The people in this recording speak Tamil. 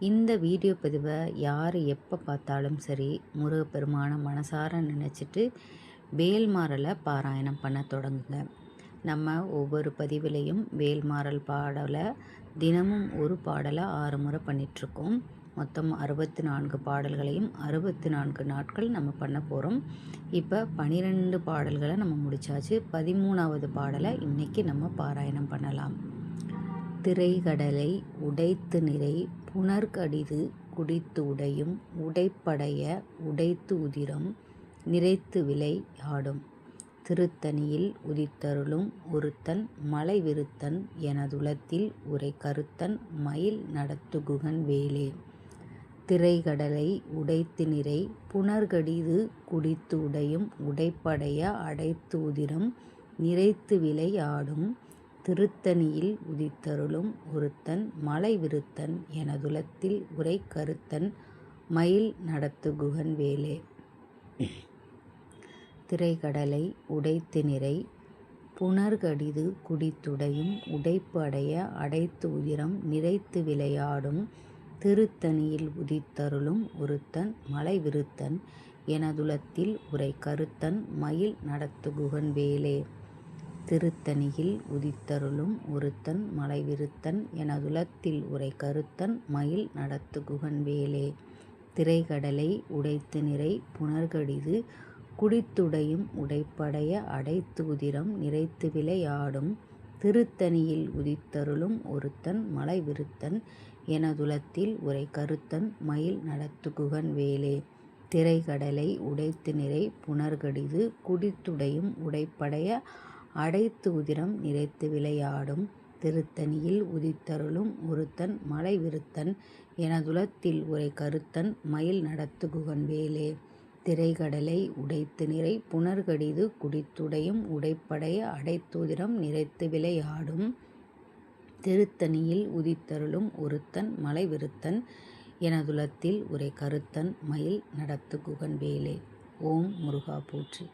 இந்த வீடியோ பதிவை யார் எப்போ பார்த்தாலும் சரி முருகப்பெருமானை மனசார நினச்சிட்டு வேல்மாறலை பாராயணம் பண்ண தொடங்குங்க. நம்ம ஒவ்வொரு பதிவிலையும் வேல்மாறல் பாடலை தினமும் ஒரு பாடலை ஆறு முறை பண்ணிகிட்ருக்கோம் மொத்தம் அறுபத்தி நான்கு பாடல்களையும் அறுபத்தி நான்கு நாட்கள் நம்ம பண்ண போகிறோம் இப்போ பனிரெண்டு பாடல்களை நம்ம முடித்தாச்சு பதிமூணாவது பாடலை இன்றைக்கி நம்ம பாராயணம் பண்ணலாம். திரைகடலை உடைத்து நிறை புனர்கடிது குடித்து உடையும் உடைப்படைய உடைத்து உதிரம் நிறைத்து விலை ஆடும் திருத்தணியில் உதித்தருளும் ஒருத்தன் மலை விருத்தன் எனதுலத்தில் உரை கருத்தன் மயில் நடத்துகுகன் வேலே. திரைகடலை உடைத்து நிறை புனர்கடிது குடித்து உடையும் உடைப்படைய அடைத்து உதிரம் நிறைத்து விலை ஆடும் திருத்தணியில் உதித்தருளும் ஒருத்தன் மலை விருத்தன் எனதுலத்தில் உரை கருத்தன் மயில் நடத்து குகன் வேலே திரைகடலை உடைத்து நிறை புனர்கடிது குடித்துடையும் உடைப்பு அடைய அடைத்து உதிரம் நிறைத்து விளையாடும் திருத்தணியில் உதித்தருளும் ஒருத்தன் மலை விருத்தன் எனதுலத்தில் உரை கருத்தன் மயில் நடத்து குகன் வேலே திருத்தணியில் உதித்தருளும் ஒருத்தன் மலைவிருத்தன் எனதுலத்தில் உரை கருத்தன் மயில் நடத்து குகன் வேலே திரைகடலை உடைத்து நிறை புனர்கடிது குடித்துடையும் உடைப்படைய அடைத்து உதிரம் நிறைத்து விளையாடும் திருத்தணியில் உதித்தருளும் ஒருத்தன் மலைவிருத்தன் எனதுலத்தில் உரை கருத்தன் மயில் நடத்து குகன் வேலே திரைகடலை உடைத்து நிறை புனர்கடிது குடித்துடையும் உடைப்படைய அடைத்து உதிரம் நிறைத்து விளையாடும் திருத்தணியில் உதித்தருளும் ஒருத்தன் மலை விருத்தன் எனதுலத்தில் உரை கருத்தன் மயில் நடத்து குகன் வேலே திரைகடலை உடைத்து நிறை புனர்கடிது குடித்துடையும் உடைப்படைய அடைத்துதிரம் நிறைத்து விளையாடும் திருத்தணியில் உதித்தருளும் ஒருத்தன் மலை விருத்தன் எனதுலத்தில் உரை கருத்தன் மயில் நடத்து குகன் வேலே ஓம் முருகா போற்றி